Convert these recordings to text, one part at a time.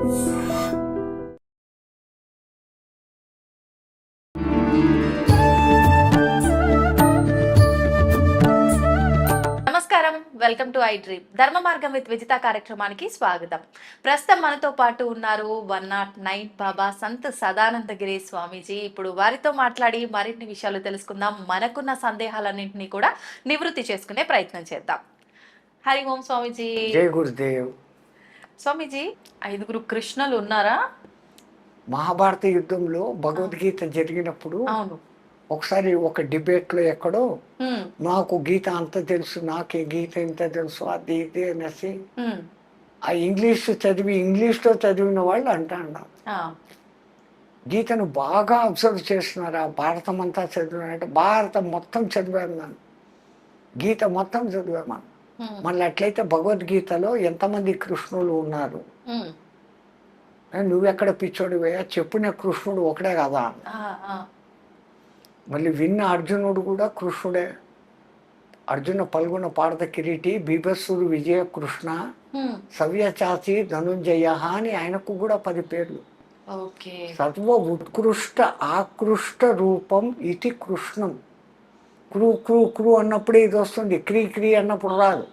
నమస్కారం. Welcome to I dream. ధర్మ మార్గం విత్ విజిత కార్యక్రమానికి స్వాగతం. ప్రస్తుతం మనతో పాటు ఉన్నారు one nought nine Baba Sant Sadanandagiri Swamiji. ఇప్పుడు వారితో మాట్లాడి మరిన్ని విషయాలు తెలుసుకుందాం. మనకున్న సందేహాలన్నింటినీ కూడా నివృత్తి చేసుకునే ప్రయత్నం చేద్దాం. హరి ఓం స్వామీజీ. జై గురుదేవ్. స్వామీజీ ఐదుగురు కృష్ణులు ఉన్నారా? మహాభారత యుద్ధంలో భగవద్గీత జరిగినప్పుడు అవును. ఒకసారి ఒక డిబేట్లో ఎక్కడో నాకు గీత అంత తెలుసు నాకే గీత ఇంత తెలుసు అది ఇది అనేసి ఆ ఇంగ్లీష్ చదివి ఇంగ్లీష్లో చదివిన వాళ్ళు అంటాడు. ఆ, గీతను బాగా అబ్జర్వ్ చేస్తున్నారు ఆ భారతం అంతా చదివినారంటే భారతం మొత్తం చదివాను నేను గీత మొత్తం చదివాను ఉమ్, మళ్ళీ అట్లయితే భగవద్గీతలో ఎంతమంది కృష్ణులు ఉన్నారు? నువ్వెక్కడ పిచ్చోడివయ్యా? చెప్పిన కృష్ణుడు ఒకడే కదా. మళ్ళీ విన్న అర్జునుడు కూడా కృష్ణుడే. అర్జున పల్గొన పాడత కిరీటి బీభత్సుడు విజయ కృష్ణ సవ్యచాచి ధనుంజయ అని ఆయనకు కూడా పది పేర్లు. సర్వ ఉత్కృష్ట ఆకృష్ట రూపం ఇది కృష్ణం. క్రూ క్రూ క్రూ అన్నప్పుడే ఇది వస్తుంది. క్రీ క్రీ అన్నప్పుడు రాదు.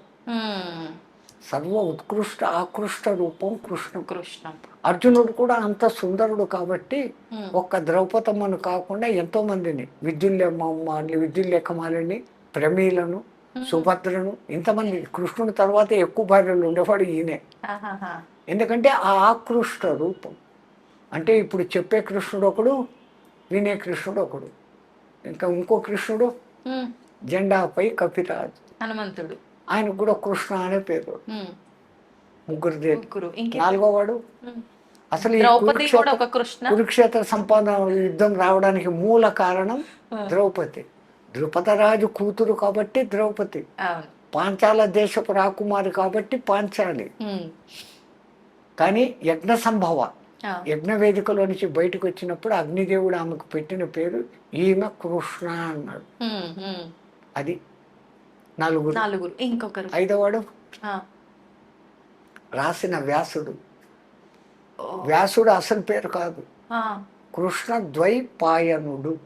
సర్వ ఉత్కృష్ట ఆకృష్ట రూపం కృష్ణం. కృష్ణం. అర్జునుడు కూడా అంత సుందరుడు కాబట్టి ఒక్క ద్రౌపదమ్మను కాకుండా ఎంతో మందిని విద్యుల్యమ్మాలిని విద్యుల్లేఖమాలిని ప్రమీలను సుభద్రను ఇంతమంది. కృష్ణుని తర్వాత ఎక్కువ భార్యలు ఉండేవాడు ఈయనే. ఎందుకంటే ఆ ఆకృష్ట రూపం. అంటే ఇప్పుడు చెప్పే కృష్ణుడు ఒకడు వినే కృష్ణుడు ఒకడు. ఇంకా ఇంకో కృష్ణుడు జెండాపై కపిరాజు. హనుమంతుడు. ఆయనకు కూడా కృష్ణ అనే పేరు. ముగ్గురు నాలుగో వాడు. అసలు కురుక్షేత్ర సంపాదన యుద్ధం రావడానికి మూల కారణం ద్రౌపది. ద్రుపదరాజు కూతురు కాబట్టి ద్రౌపది. పాంచాల దేశపు రాకుమారి కాబట్టి పాంచాలి. కానీ యజ్ఞ సంభవ. యజ్ఞ వేదికలో నుంచి బయటకు వచ్చినప్పుడు అగ్నిదేవుడు ఆమెకు పెట్టిన పేరు ఈమె కృష్ణ అన్నాడు. అది నలుగురు. నలుగురు. ఇంకొకరు. ఐదవాడు? రాసిన వ్యాసుడు. వ్యాసుడు అసలు పేరు కాదు. కృష్ణ ద్వైపాయనుడు.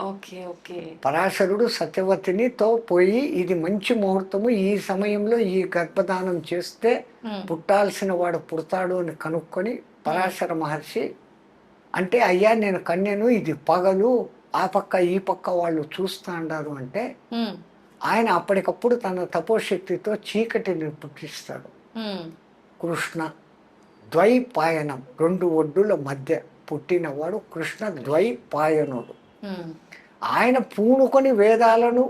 Okay okay. పరాశరుడు సత్యవతిని తో పోయి ఇది మంచి ముహూర్తము ఈ సమయంలో ఈ గర్భధానం చేస్తే పుట్టాల్సిన వాడు పుడతాడు అని కనుక్కొని పరాశర మహర్షి అంటే అయ్యా నేను కన్యను ఇది పగలు ఆ పక్క ఈ పక్క వాళ్ళు చూస్తా అన్నారు అంటే ఆయన అప్పటికప్పుడు తన తపోశక్తితో చీకటిని పుట్టిస్తాడు. కృష్ణ ద్వైపాయనం రెండు ఒడ్డుల మధ్య పుట్టినవాడు కృష్ణ ద్వైపాయనుడు. ఆయన పూనుకొని వేదాలను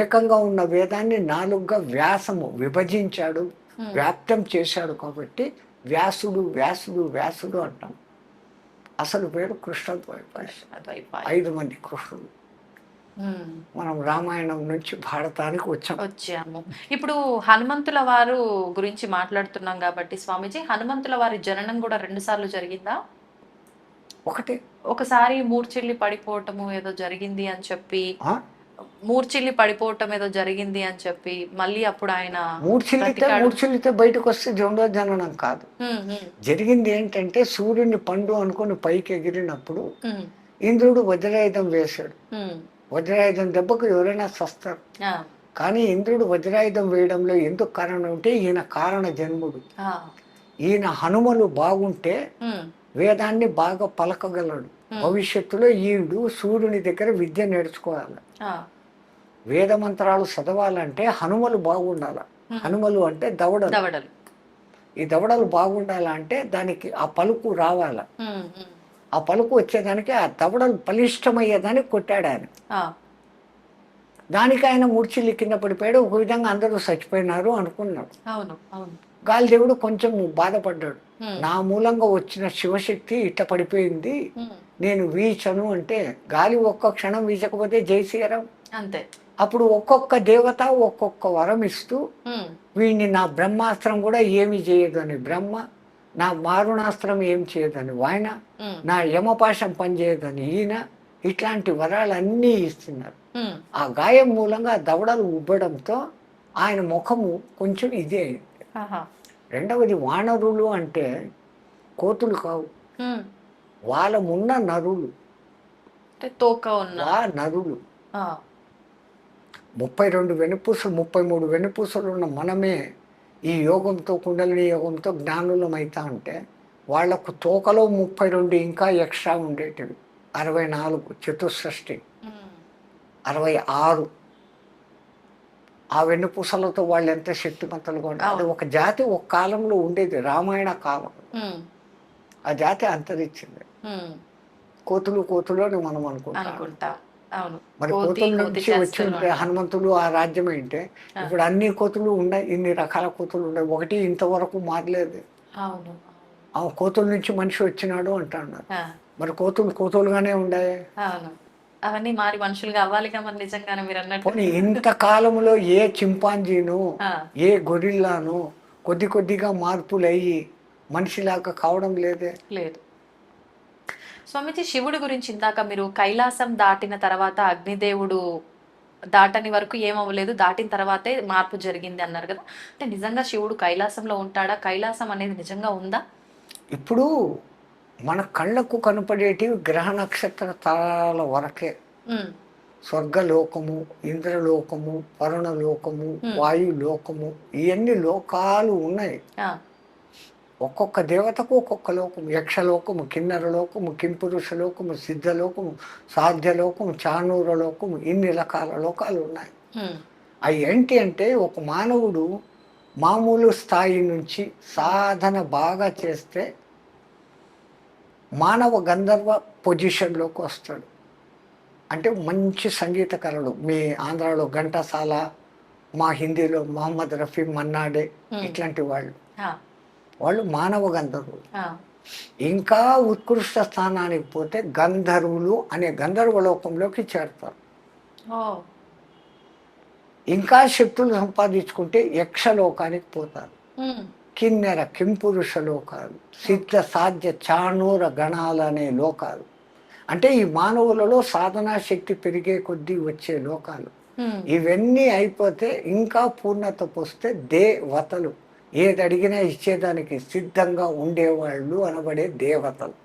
ఏకంగా ఉన్న వేదాన్ని నాలుగుగా వ్యాసము విభజించాడు. వ్యాప్తం చేశాడు కాబట్టి వ్యాసుడు వ్యాసుడు వ్యాసుడు అంటాం. అసలు పేరు కృష్ణ ద్వైపాయన కృష్ణ ద్వైపాయన. ఐదు మంది కృష్ణుడు మనం రామాయణం నుంచి భారతానికి వచ్చాం. వచ్చాము. ఇప్పుడు హనుమంతుల వారు గురించి మాట్లాడుతున్నాం కాబట్టి స్వామీజీ హనుమంతుల వారి జననం కూడా రెండు సార్లు జరిగిందా? ఒకటి. ఒకసారి మూర్చిల్లి పడిపోవటము ఏదో జరిగింది అని చెప్పి? మూర్చిల్లి పడిపోవటం ఏదో జరిగింది అని చెప్పి మళ్ళీ అప్పుడు ఆయన మూర్ఛిల్లితే ప్రతికాడు. మూర్ఛిల్లితే బయటకు వస్తే రెండో జననం కాదు. జరిగింది ఏంటంటే సూర్యుని పండు అనుకొని పైకి ఎగిరినప్పుడు ఇంద్రుడు వజ్రాయుధం వేశాడు. వజ్రాయుధం దెబ్బకు ఎవరైనా సస్తారు. కానీ ఇంద్రుడు వజ్రాయుధం వేయడంలో ఎందుకు కారణం అంటే ఈయన కారణ జన్ముడు. ఈయన హనుమలు బాగుంటే వేదాన్ని బాగా పలకగలడు. భవిష్యత్తులో ఈయుడు సూర్యుని దగ్గర విద్య నేర్చుకోవాలి. వేద మంత్రాలు చదవాలంటే హనుమలు బాగుండాల. హనుమలు అంటే దవడలు. దవడలు. ఈ దవడలు బాగుండాలంటే దానికి ఆ పలుకు రావాల. ఆ పలుకు వచ్చేదానికి ఆ దవడలు బలిష్టమయ్యేదానికి కొట్టాడు ఆయన. దానికి ఆయన మూర్చిల్లి కింద పడిపోయాడు ఒక విధంగా అందరూ చచ్చిపోయినారు అనుకున్నాడు. అవును గాలిదేవుడు కొంచెం బాధపడ్డాడు. నా మూలంగా వచ్చిన శివశక్తి ఇట్ట పడిపోయింది. ఉమ్, నేను వీచను అంటే గాలి ఒక్క క్షణం వీచకపోతే జయశీరం అంతే. అప్పుడు ఒక్కొక్క దేవత ఒక్కొక్క వరం ఇస్తూ ఉమ్, వీడిని నా బ్రహ్మాస్త్రం కూడా ఏమి చేయదు అని బ్రహ్మ నా మారుణాస్త్రం ఏం చేయదని ఉమ్, నా యమపాశం పనిచేయదని ఈయన ఇట్లాంటి వరాలన్నీ ఇస్తున్నారు. ఆ గాయం మూలంగా దవడలు ఉబ్బడంతో ఆయన ముఖము కొంచెం ఇదే. అయింది రెండవది వానరులు అంటే కోతులు కావు. వాళ్ళమున్న నరులు. అంటే తోక ఉన్న. నరులు. ముప్పై రెండు వెనుపూసలు ముప్పై మూడు వెనుపూసలు ఉన్న మనమే ఈ యోగంతో కుండలిని యోగంతో జ్ఞానులం అవుతా ఉంటే వాళ్ళకు తోకలో ముప్పై రెండు ఇంకా ఎక్స్ట్రా ఉండేటివి. అరవై నాలుగు చతుషష్టి ఉమ్. అరవై ఆరు. ఆ వెన్నుపూసలతో వాళ్ళు ఎంత శక్తిమంతులుగా ఉంటారు అది ఒక జాతి ఒక కాలంలో ఉండేది రామాయణ కాలం. ఆ జాతి అంతరించింది. కోతులు కోతులు అని మనం అనుకుంటాం. మరి కోతి, కోతుల కోతి నుంచి వచ్చి ఉంటే హనుమంతుడు ఆ రాజ్యం ఏంటే ఇప్పుడు అన్ని కోతులు ఉన్నాయి ఇన్ని రకాల కోతులు ఉన్నాయి. ఒకటి ఇంతవరకు మారలేదు. ఆ కోతుల నుంచి మనిషి వచ్చినాడు అంటున్నారు ఆ, మరి కోతులు కోతులుగానే ఉన్నాయి అవును. అవన్నీ మారి మనుషులుగా అవ్వాలిగా మరి నిజంగానే మీరు అన్నట్టు. ఇంత కాలంలో ఏ చింపాంజీను ఏ గొరిల్లాను కొద్ది కొద్దిగా మార్పులు అయ్యి మనిషిలాగా కావడం లేదే? లేదు. స్వామిజీ శివుడి గురించి ఇందాక మీరు కైలాసం దాటిన తర్వాత అగ్నిదేవుడు దాటని వరకు ఏమవ్వలేదు దాటిన తర్వాతే మార్పు జరిగింది అన్నారు కదా. అంటే నిజంగా శివుడు కైలాసంలో ఉంటాడా? కైలాసం అనేది నిజంగా ఉందా? ఇప్పుడు మన కళ్ళకు కనపడేటివి గ్రహ నక్షత్ర తారాల వరకే స్వర్గలోకము ఇంద్రలోకము వరుణలోకము వాయులోకము ఇవన్నీ లోకాలు ఉన్నాయి. ఒక్కొక్క దేవతకు ఒక్కొక్క లోకము. యక్షలోకము కిన్నర లోకము కింపురుష లోకము సిద్ధలోకము సాధ్యలోకము చానూర లోకము ఇన్ని రకాల లోకాలు ఉన్నాయి. అవి ఏంటి అంటే ఒక మానవుడు మామూలు స్థాయి నుంచి సాధన బాగా చేస్తే మానవ గంధర్వ పొజిషన్లోకి వస్తాడు. అంటే మంచి సంగీత కళలు మీ ఆంధ్రాలో ఘంటసాల మా హిందీలో మహమ్మద్ రఫీ మన్నాడే ఇట్లాంటి వాళ్ళు. వాళ్ళు మానవ గంధర్వులు. ఇంకా ఉత్కృష్ట స్థానానికి పోతే గంధర్వులు అనే గంధర్వ లోకంలోకి చేరతారు. ఇంకా శక్తులు సంపాదించుకుంటే యక్షలోకానికి పోతారు. కిన్నెర కింపురుష లోకాలు సిద్ధ సాధ్య చాణూర గణాలు అనే లోకాలు. అంటే ఈ మానవులలో సాధనా శక్తి పెరిగే కొద్దీ వచ్చే లోకాలు. ఇవన్నీ అయిపోతే ఇంకా పూర్ణత పోస్తే దేవతలు. ఏది అడిగినా ఇచ్చేదానికి సిద్ధంగా ఉండేవాళ్ళు అనబడే దేవతలు.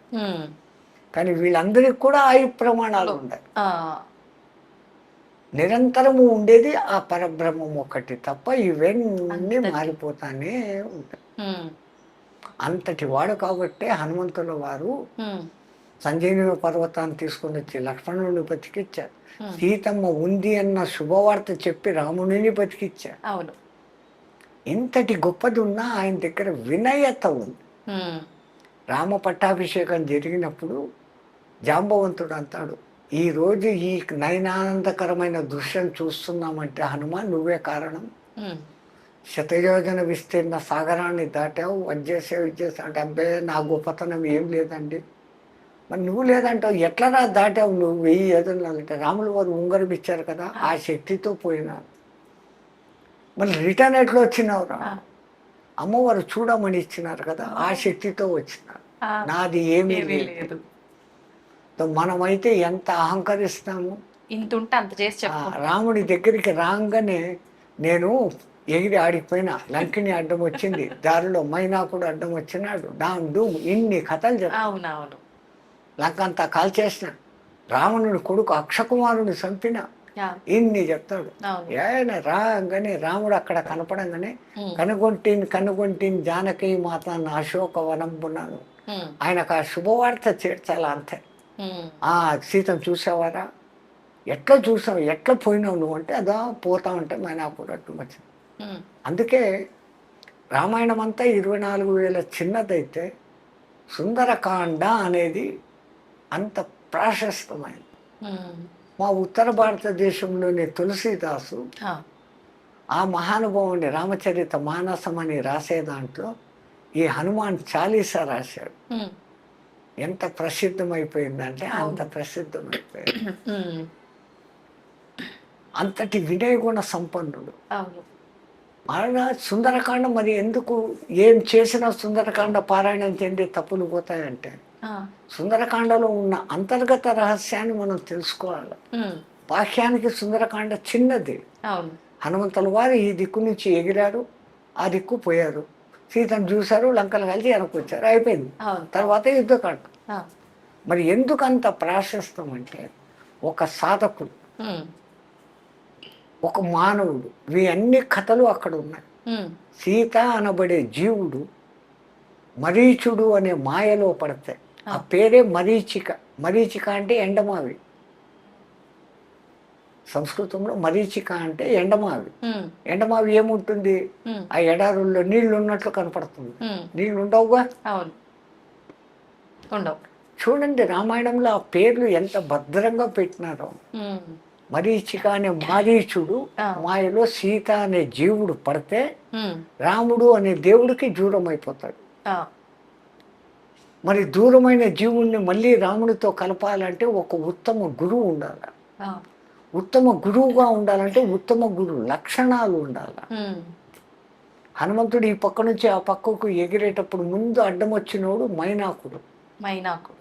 కానీ వీళ్ళందరికీ కూడా ఆయు ప్రమాణాలు ఉన్నాయి నిరంతరము ఉండేది ఆ పరబ్రహ్మం ఒకటి తప్ప ఇవన్నీ మారిపోతానే ఉంటాయి. అంతటి వాడు కాబట్టే హనుమంతుల వారు ఉమ్, సంజీవని పర్వతాన్ని తీసుకొని వచ్చి లక్ష్మణుని బతికిచ్చారు. సీతమ్మ ఉంది అన్న శుభవార్త చెప్పి రామునిని బతికిచ్చారు. అవును. ఇంతటి గొప్పది ఉన్నా ఆయన దగ్గర వినయత ఉంది. రామ పట్టాభిషేకం జరిగినప్పుడు జాంబవంతుడు అంటాడు ఈ రోజు ఈ నయనానందకరమైన దృశ్యం చూస్తున్నామంటే హనుమాన్ నువ్వే కారణం. శతయోజన విస్తీర్ణ సాగరాన్ని దాటావు వజ్జేసావు ఇచ్చేసావు అంటే అబ్బే నా గొప్పతనం ఏం లేదండి. మరి నువ్వు లేదంటావు ఎట్లా రా దాటావు నువ్వు? వెయ్యి ఏదన్నాలంటే రాములు వారు ఉంగరం ఇచ్చారు కదా ఆ. శక్తితో పోయినా. మరి రిటర్న్ ఎట్లా వచ్చినావు రా? అమ్మవారు చూడమని ఇచ్చినారు కదా ఆ శక్తితో వచ్చినారు. నాది ఏమీ లేదు. మనమైతే ఎంత అహంకరిస్తాము? ఇంత ఉంటే అంత చేసి రాముడి దగ్గరికి రాగానే నేను ఎగిరి ఆడిపోయినా. లంకిని అడ్డం వచ్చింది. దారిలో మైనాకుడు అడ్డం వచ్చినాడు. డామ్ డూమ్ ఇన్ని కథలు చెప్ప. అవునవును. లంక అంతా కాల్చేసిన. రావణుడి కొడుకు అక్షకుమారుని చంపిన. ఇన్ని చెప్తాడు. ఆయన రాగానే రాముడు అక్కడ కనపడంగానే కనుగొంటిని కనుగొంటిని జానకి మాత నా అశోక వనంపున్నాను ఆయనకు ఆ శుభవార్త చేర్చాలి అంతే ఆ సీతను చూసావారా? ఎట్లా చూసావు? ఎట్లా పోయినావు నువ్వు? అంటే అదా పోతా ఉంటే మైనాకుడు అడ్డు వచ్చింది అందుకే రామాయణం అంతా ఇరవై నాలుగు వేల చిన్నదైతే సుందరకాండ అనేది అంత ప్రాశస్తమైనది ఉమ్, మా ఉత్తర భారతదేశంలోని తులసీదాసు ఆ, మహానుభావుని రామచరిత మానసం అని రాసే దాంట్లో ఈ హనుమాన్ చాలీసా రాశాడు. ఎంత ప్రసిద్ధమైపోయిందంటే అంత ప్రసిద్ధమైపోయింది. అంతటి వినయగుణ సంపన్నుడు. అలా సుందరకాండ మరి ఎందుకు ఏం చేసినా సుందరకాండ పారాయణం చెంది తప్పులు పోతాయంటే సుందరకాండలో ఉన్న అంతర్గత రహస్యాన్ని మనం తెలుసుకోవాలి. బాహ్యానికి సుందరకాండ చిన్నది. హనుమంతుల వారు ఈ దిక్కు నుంచి ఎగిరారు ఆ దిక్కు పోయారు. సీతను చూశారు లంకలు కలిసి వెనక్కి వచ్చారు అయిపోయింది తర్వాత యుద్ధకాండ. మరి ఎందుకంత ప్రాశస్తం అంటే ఒక సాధకుడు. ఒక మానవుడు ఇవి అన్ని కథలు అక్కడ ఉన్నాయి. సీత అనబడే జీవుడు మరీచుడు అనే మాయలో పడతాయి. ఆ పేరే మరీచిక. మరీచిక అంటే ఎండమావి. సంస్కృతంలో మరీచిక అంటే ఎండమావి. ఎండమావి ఏముంటుంది. ఆ ఎడారుల్లో నీళ్ళు ఉన్నట్లు కనపడుతుంది. నీళ్ళు ఉండవుగా ఉండవు చూడండి రామాయణంలో ఆ పేర్లు ఎంత భద్రంగా పెట్టినారో. మరీచిక అనే మారీచుడు. మాయలో సీత అనే జీవుడు పడితే. రాముడు అనే దేవుడికి దూరం అయిపోతాడు. మరి దూరమైన జీవుణ్ణి మళ్ళీ రాముడితో కలపాలంటే ఒక ఉత్తమ గురువు ఉండాలి. ఉత్తమ గురువుగా ఉండాలంటే ఉత్తమ గురువు లక్షణాలు ఉండాలి. హనుమంతుడు ఈ పక్క నుంచి ఆ పక్కకు ఎగిరేటప్పుడు ముందు అడ్డం వచ్చినోడు మైనాకుడు మైనాకు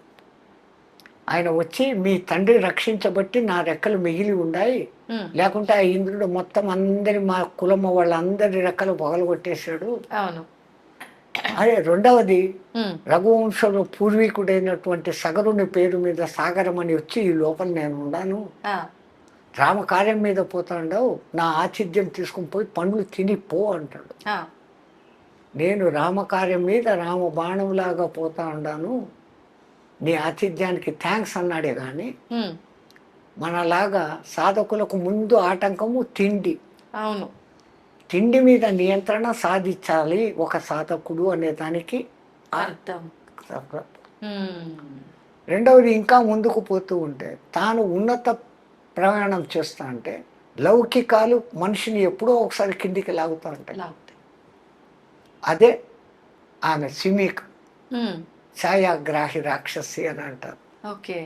ఆయన వచ్చి మీ తండ్రి రక్షించబట్టి నా రెక్కలు మిగిలి ఉన్నాయి. లేకుంటే ఆ ఇంద్రుడు మొత్తం అందరి మా కులమ వాళ్ళందరి రెక్కలు పగలగొట్టేశాడు అవును అదే రెండవది. రఘువంశంలో పూర్వీకుడైనటువంటి సగరుని పేరు మీద సాగరం అని వచ్చి ఈ లోపల నేను ఉన్నాను. రామకార్యం మీద పోతాండవు నా ఆతిథ్యం తీసుకుని పోయి పండ్లు తిని పో అంటాడు. నేను రామకార్యం మీద రామ బాణంలాగా పోతా ఉన్నాను నీ ఆతిథ్యానికి థ్యాంక్స్ అన్నాడే కానీ. మనలాగా సాధకులకు ముందు ఆటంకము తిండి అవును తిండి మీద నియంత్రణ సాధించాలి ఒక సాధకుడు అనే దానికి అర్థం. రెండవది ఇంకా ముందుకు పోతూ ఉంటే తాను ఉన్నత ప్రయాణం చేస్తా అంటే లౌకికాలు మనిషిని ఎప్పుడో ఒకసారి కిందికి లాగుతూ ఉంటాయి. అదే ఆమె సిమిక్. ఛాయాగ్రాహి రాక్షసి అని అంటారు ఓకే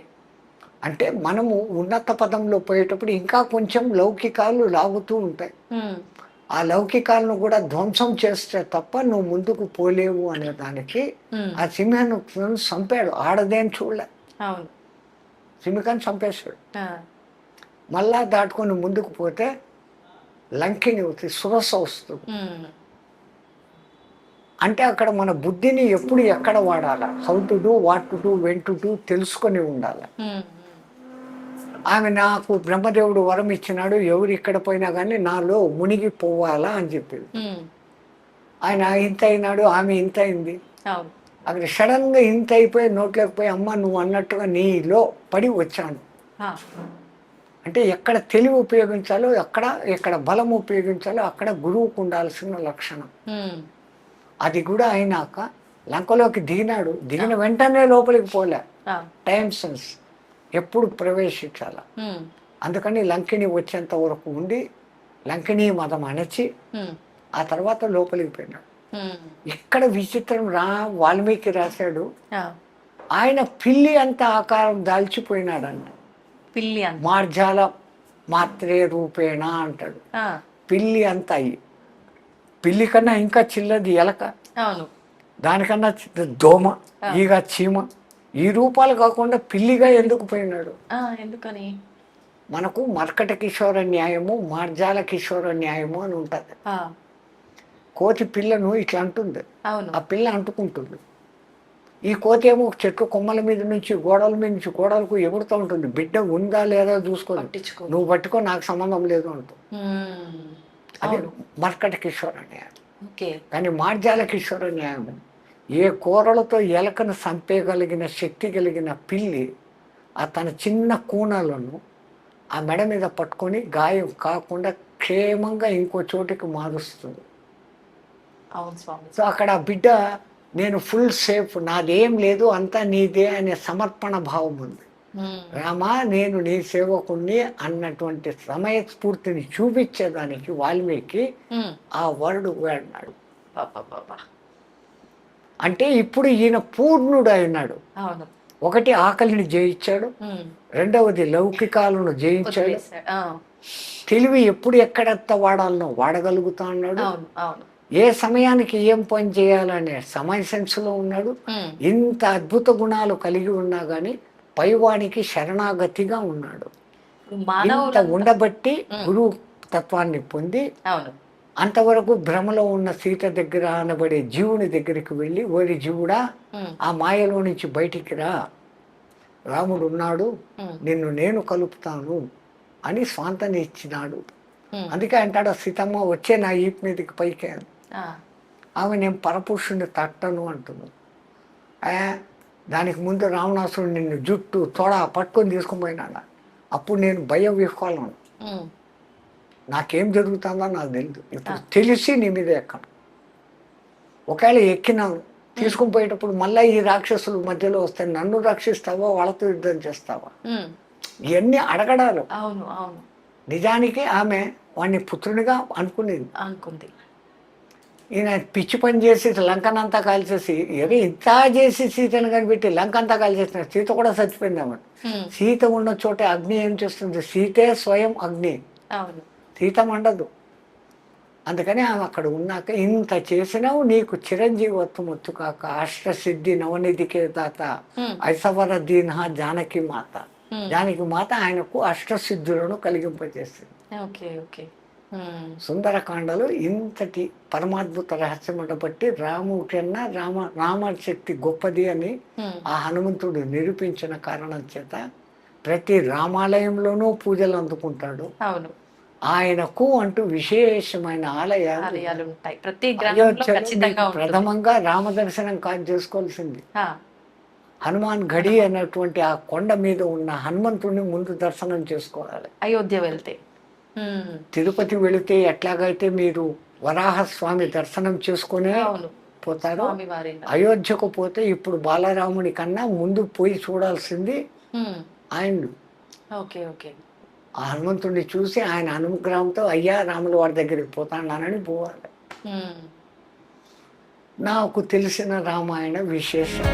అంటే మనము ఉన్నత పదంలో పోయేటప్పుడు ఇంకా కొంచెం లౌకికాలు లాగుతూ ఉంటాయి. ఆ లౌకికాలను కూడా ధ్వంసం చేస్తే తప్ప నువ్వు ముందుకు పోలేవు అనే దానికి. ఆ సింహాన్ని చంపాడు ఆడదేం చూడలే అవును సింహికని చంపేశాడు. మళ్ళా దాటుకొని ముందుకు పోతే లంకిని అవుతుంది సురస వస్తుంది. అంటే అక్కడ మన బుద్ధిని ఎప్పుడు ఎక్కడ వాడాలి how to do what to do when to do తెలుసుకొని ఉండాలి. ఆమె నాకు బ్రహ్మదేవుడు వరం ఇచ్చినాడు ఎవరు ఇక్కడ పోయినా కానీ నాలో మునిగిపోవాలా అని చెప్పింది. ఆయన ఇంత అయినాడు ఆమె ఇంత అయింది అక్కడ సడన్గా ఇంత అయిపోయి నోట్లోకి పోయి అమ్మ నువ్వు అన్నట్టుగా నీలో పడి వచ్చాను. అంటే ఎక్కడ తెలివి ఉపయోగించాలో ఎక్కడ ఎక్కడ బలం ఉపయోగించాలో అక్కడ గురువుకు ఉండాల్సిన లక్షణం. అది కూడా అయినాక లంకలోకి దిగినాడు దిగిన వెంటనే లోపలికి పోలే. టైం సెన్స్ ఎప్పుడు ప్రవేశించాల. అందుకని లంకిని వచ్చేంత వరకు ఉండి లంకిని మదం అణచి. ఆ తర్వాత లోపలికి పోయినాడు. ఇక్కడ విచిత్రం రా వాల్మీకి రాశాడు. ఆయన పిల్లి అంత ఆకారం దాల్చిపోయినాడంట పిల్లి మార్జాల మాత్రే రూపేణ అంటాడు. పిల్లి అంత అయ్యి. పిల్లి కన్నా ఇంకా చిన్నది ఎలక. అవును. దానికన్నా దోమ ఈగ చీమ. ఈ రూపాలు కాకుండా పిల్లిగా ఎందుకు పోయినాడు? ఎందుకని? మనకు మర్కట కిషోర న్యాయము మార్జాల కిషోర న్యాయము అని ఉంటుంది. కోతి పిల్లను ఇట్లా అంటుంది. అవును. ఆ పిల్ల అంటుకుంటుంది. ఈ కోతి ఏమో చెట్టు కొమ్మల మీద నుంచి గోడల మీద నుంచి గోడలకు ఎగురుతూ ఉంటుంది. బిడ్డ ఉందా లేదా చూసుకో పట్టించుకో నువ్వు పట్టుకో నాకు సంబంధం లేదు అంటూ. అది మర్కట కిషోర న్యాయం. ఓకే. కానీ మార్జాల కిషోర న్యాయం. ఏ కూరలతో ఎలకను చంపేయగలిగిన శక్తి కలిగిన పిల్లి ఆ తన చిన్న కూనలను ఆ మెడ మీద పట్టుకొని గాయం కాకుండా క్షేమంగా ఇంకో చోటికి మారుస్తుంది. సో అక్కడ ఆ బిడ్డ నేను ఫుల్ సేఫ్ నాదేం లేదు అంతా నీదే అనే సమర్పణ భావం ఉంది. రామా నేను నీ సేవకుణ్ణి అన్నటువంటి సమయస్ఫూర్తిని చూపించేదానికి వాల్మీకి. ఆ వరుడు వాడినాడు అంటే ఇప్పుడు ఈయన పూర్ణుడు అయినాడు ఒకటి ఆకలిని జయించాడు. రెండవది లౌకికాలను జయించాడు. తెలివి ఎప్పుడు ఎక్కడెత్త వాడాలనో వాడగలుగుతా అన్నాడు ఏ సమయానికి ఏం పని చేయాలనే సమయ సెన్స్లో ఉన్నాడు. ఇంత అద్భుత గుణాలు కలిగి ఉన్నా కానీ పైవానికి శరణాగతిగా ఉన్నాడు. ఇంత ఉండబట్టి గురువు తత్వాన్ని పొంది అంతవరకు భ్రమలో ఉన్న సీత దగ్గర అనబడే జీవుని దగ్గరికి వెళ్ళి ఓరి జీవుడా ఆ మాయలో నుంచి బయటికి రా. రాముడు ఉన్నాడు. నిన్ను నేను కలుపుతాను అని స్వాంతని ఇచ్చినాడు. అందుకే అంటాడు సీతమ్మ వచ్చే నా ఈప్ మీదకి పైకి ఆమె నేను పరపురుషుని తట్టను అంటున్నాను దానికి ముందు రావణాసురుడు నిన్ను జుట్టు తొడ పట్టుకొని తీసుకొని పోయినాడు. అప్పుడు నేను భయం ఉమ్, నాకేం జరుగుతుందో నాకు తెలియదు ఇప్పుడు తెలిసి నీ మీద ఎక్కను. ఒకవేళ ఎక్కినాను తీసుకుని పోయేటప్పుడు మళ్ళీ ఈ రాక్షసులు మధ్యలో వస్తే నన్ను రక్షిస్తావా వాళ్ళతో యుద్ధం చేస్తావా? ఇవన్నీ అడగడాలు. అవును అవును. నిజానికి ఆమె వాడిని పుత్రునిగా అనుకునేది. అనుకుంది. ఈయన పిచ్చి పని చేసి లంకనంతా కాల్చేసి ఏదో ఇంత చేసి సీతను కనిపెట్టి లంక అంతా కాల్చేసిన సీత కూడా చచ్చిపోయింది సీత ఉన్న చోట అగ్ని ఏం చేస్తుంది? సీతే స్వయం అగ్ని. సీత మండదు. అందుకని ఆమె అక్కడ ఉన్నాక ఇంత చేసినావు నీకు చిరంజీవత్వం వచ్చు కాక అష్టసిద్ధి నవనిధికే దాత ఐసవర దీన జానకి మాత. జానకి మాత ఆయనకు అష్టసిద్ధులను కలిగింపజేసింది. Okay okay. ఉమ్, సుందరకాండలో ఇంతటి పరమాద్భుత రహస్యం బట్టి రాము కన్నా రామ రామశక్తి గొప్పది అని ఆ హనుమంతుడు నిరూపించిన కారణం చేత ప్రతి రామాలయంలోనూ పూజలు అందుకుంటాడు. అవును. ఆయనకు అంటూ విశేషమైన ఆలయాలు ఉంటాయి. ప్రతి ప్రథమంగా రామదర్శనం కాదు చేసుకోవాల్సింది. హనుమాన్ గడి అనేటువంటి ఆ కొండ మీద ఉన్న హనుమంతుడిని ముందు దర్శనం చేసుకోవాలి. అయోధ్య వెళ్తే. తిరుపతి వెళితే ఎట్లాగైతే మీరు వరాహస్వామి దర్శనం చేసుకునే పోతారో అయోధ్యకు పోతే ఇప్పుడు బాలరాముడి కన్నా ముందు పోయి చూడాల్సింది ఆయన. Okay okay. ఆ హనుమంతుడిని చూసి ఆయన అనుగ్రహంతో అయ్యా రాముల వారి దగ్గరికి పోతానని పోవాలి. నాకు తెలిసిన రామాయణ విశేషం